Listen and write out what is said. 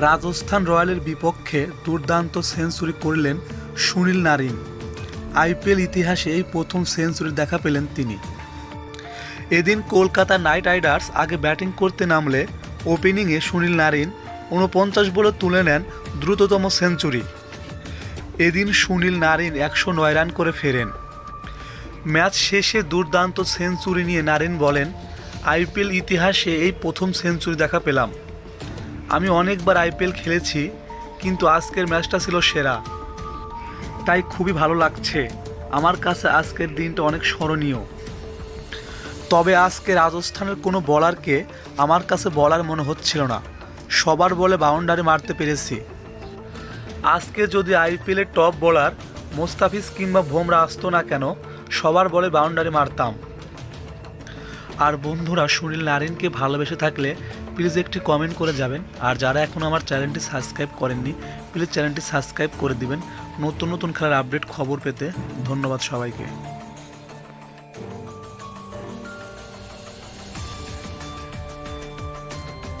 রাজস্থান রয়্যালের বিপক্ষে দুর্দান্ত সেঞ্চুরি করলেন সুনীল নারিন আইপিএল ইতিহাসে এই প্রথম সেঞ্চুরি দেখা পেলেন তিনি। এদিন কলকাতা নাইট রাইডার্স আগে ব্যাটিং করতে নামলে ওপেনিংয়ে সুনীল নারিন উনপঞ্চাশ বলে তুলে নেন দ্রুততম সেঞ্চুরি। এদিন সুনীল নারিন একশো নয় রান করে ফেরেন। ম্যাচ শেষে দুর্দান্ত সেঞ্চুরি নিয়ে নারিন বলেন, আইপিএল ইতিহাসে এই প্রথম সেঞ্চুরি দেখা পেলাম। আমি অনেকবার আইপিএল খেলেছি, কিন্তু আজকের ম্যাচটা ছিল সেরা। তাই খুবই ভালো লাগছে। আমার কাছে আজকের দিনটা অনেক স্মরণীয়। তবে আজকে রাজস্থানের কোনো বলারকে আমার কাছে বলার মনে হচ্ছিল না। সবার বলে বাউন্ডারি মারতে পেরেছি। আজকে যদি আইপিএলের টপ বোলার মোস্তাফিজ কিংবা ভোমরা আসতো না কেন, সবার বলে বাউন্ডারি মারতাম। আর বন্ধুরা, সুনীল নারিনকে ভালোবেসে থাকলে প্লিজ একটি কমেন্ট করে যাবেন। আর যারা এখন আমার চ্যানেলটি সাবস্ক্রাইব করেননি প্লিজ চ্যানেলটি সাবস্ক্রাইব করে দিবেন। নতুন নতুন খেলার আপডেট খবর পেতে ধন্যবাদ সবাইকে।